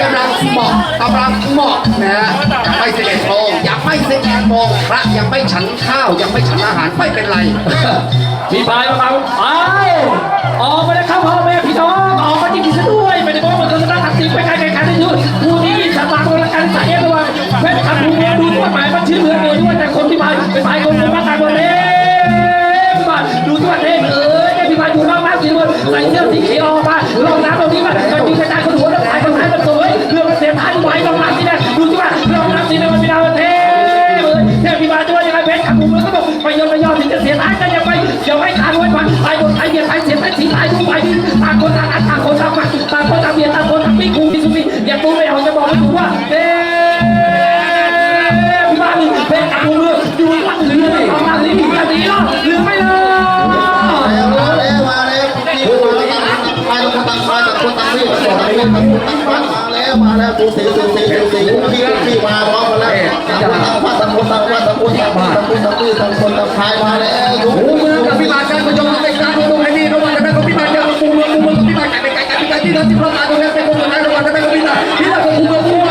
กำลังเหมาะกำลังเหมาะนะฮะยังไม่สิบเอ็ดโมงยังไม่สิบเอ็ดโมงพระยังไม่ฉันข้าวยังไม่ฉันอาหารไม่เป็นไรพี่พายมาเอาไปออกมาแล้วครับพ่อแม่พี่น้องออกมาจริงๆซะด้วยไม่ได้บอกว่าเราจะตั้งทักษิณไปไกลไกลกันได้ยุ่ผู้นี้สตาร์ทการสายเอฟด้วยเพชรขับผู้เมียดูตัวหมายมันชื่อเมืองเลยด้วยแต่คนที่พายเป็นพายคนรู้ว่าตายหมดเลยมาดูตัวเองเอ้ยพี่พายอยู่นอกบ้านสีนวลใส่เสื้อสีเขียวมาลองน้ำตรงนี้มา ขับผู้เมืองก็ต้องไปยนไปยอมถึงจะเสียท้ายก็ยังไปเดี๋ยวให้ขาดไว้ก่อนตายบนตายเบียดตายเสียตายสีตายทุกไปต่างคนต่างอัดต่างคนต่างมาต่างคนต่างเบียดต่างคนต่างปิ้งคูพิสุพิอย่าตูไม่เอาจะบอกไม่ถูกว่าเอ๊พี่บ้านนี่เป็นกับมืองอยู่หลังเรือเลยประมาณนี้มีกันดีเนาะเรือไม่เลยมาแล้วมาแล้วพี่มาแล้วตั้งไปแล้วก็ตั้งไปตั้งคนตั้งพี่พี่มา แล้วมาแล้วดูสีดูสีดูสีพี่พี่มาพร้อมกันแล้วตั้งพันตั้งคนตั้งพันตั้งคนตั้งพันตั้งคนตั้งพี่ตั้งคนตั้งพายมาแล้วดูหูเมืองกับพิบาลการประชมในการดูไอ้นี่ระหว่างกันกับพิบาลการปูเมืองปูเมืองกบพิบาลกันไปไกลกันพิบาลที่เราที่เราตาตรงนี้เป็นคนนั้นระหว่างกันกับพิบาลที่เราปูเมืองปู